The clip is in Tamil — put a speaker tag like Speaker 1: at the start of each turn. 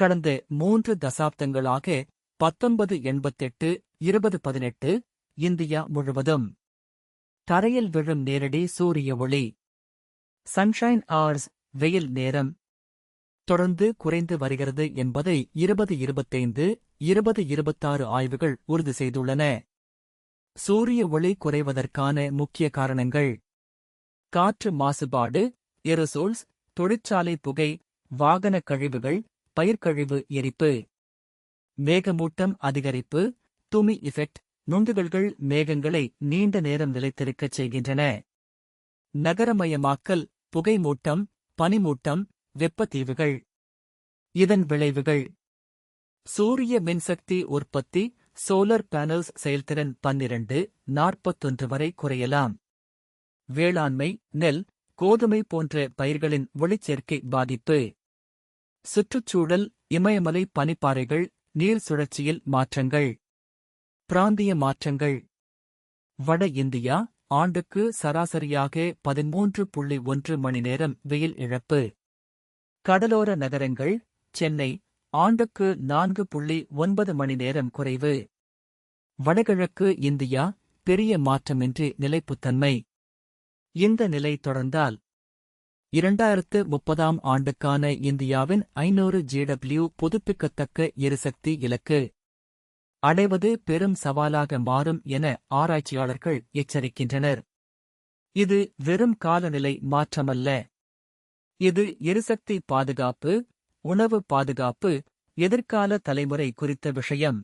Speaker 1: கடந்த மூன்று தசாப்தங்களாக பத்தொன்பது எண்பத்தெட்டு இருபது பதினெட்டு இந்தியா முழுவதும். தரையில் விழும் நேரடி சூரிய ஒளி. சன்ஷைன் ஆர்ஸ் வெயில் நேரம். தொடர்ந்து குறைந்து வருகிறது என்பதை இருபது இருபத்தைந்து இருபது இருபத்தாறு ஆய்வுகள் உறுதி செய்துள்ளன. சூரிய ஒளி குறைவதற்கான முக்கிய காரணங்கள். காற்று மாசுபாடு எரோசோல்ஸ் தொழிற்சாலை புகை வாகன கழிவுகள் பயிர்க்கழிவு எரிப்பு. மேகமூட்டம் அதிகரிப்பு துமி இஃபெக்ட் நுண்டுகள்கள் மேகங்களை நீண்ட நேரம் நிலைத்திருக்கச் செய்கின்றன. நகரமயமாக்கல் புகைமூட்டம் பனிமூட்டம் வெப்பத்தீவுகள். இதன் விளைவுகள். சூரிய மின்சக்தி உற்பத்தி சோலர் பேனல்ஸ் செயல்திறன் பன்னிரண்டு நாற்பத்தொன்று வரை குறையலாம். வேளாண்மை நெல் கோதுமை போன்ற பயிர்களின் ஒளிச்சேர்க்கை பாதிப்பு. சுற்றுச்சூழல் இமயமலை பனிப்பாறைகள் நீர் சுழற்சியில் மாற்றங்கள். பிராந்திய மாற்றங்கள். வட இந்தியா ஆண்டுக்கு சராசரியாக பதிமூன்று புள்ளி ஒன்று மணி நேரம் வெயில் இழப்பு. கடலோர நகரங்கள் சென்னை ஆண்டுக்கு நான்கு புள்ளி ஒன்பது மணி நேரம் குறைவு. வடகிழக்கு இந்தியா பெரிய மாற்றமின்றி நிலைப்புத்தன்மை. இந்த நிலை தொடர்ந்தால் இரண்டாயிரத்து முப்பதாம் ஆண்டுக்கான இந்தியாவின் ஐநூறு ஜிடபிள்யூ புதுப்பிக்கத்தக்க எரிசக்தி இலக்கு. அடைவது பெரும் சவாலாக மாறும் என ஆராய்ச்சியாளர்கள் எச்சரிக்கின்றனர். இது வெறும் காலநிலை மாற்றமல்ல. இது எரிசக்தி பாதுகாப்பு உணவு பாதுகாப்பு எதிர்கால தலைமுறை குறித்த விஷயம்.